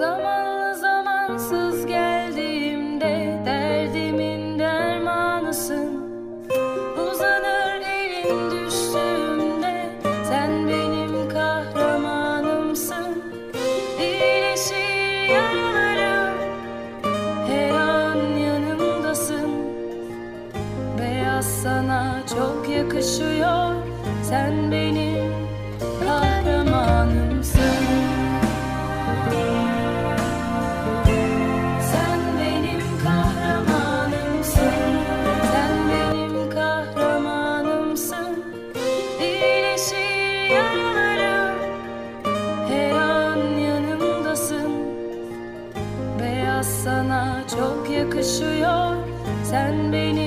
Zamanlı zamansız geldiğimde derdimin dermanısın. Uzanır elin düştüğümde sen benim kahramanımsın. İyileşir yaralarım her an yanımdasın. Beyaz sana çok yakışıyor Sen benim Her an yanımdasın. Beyaz sana çok yakışıyor. Sen benim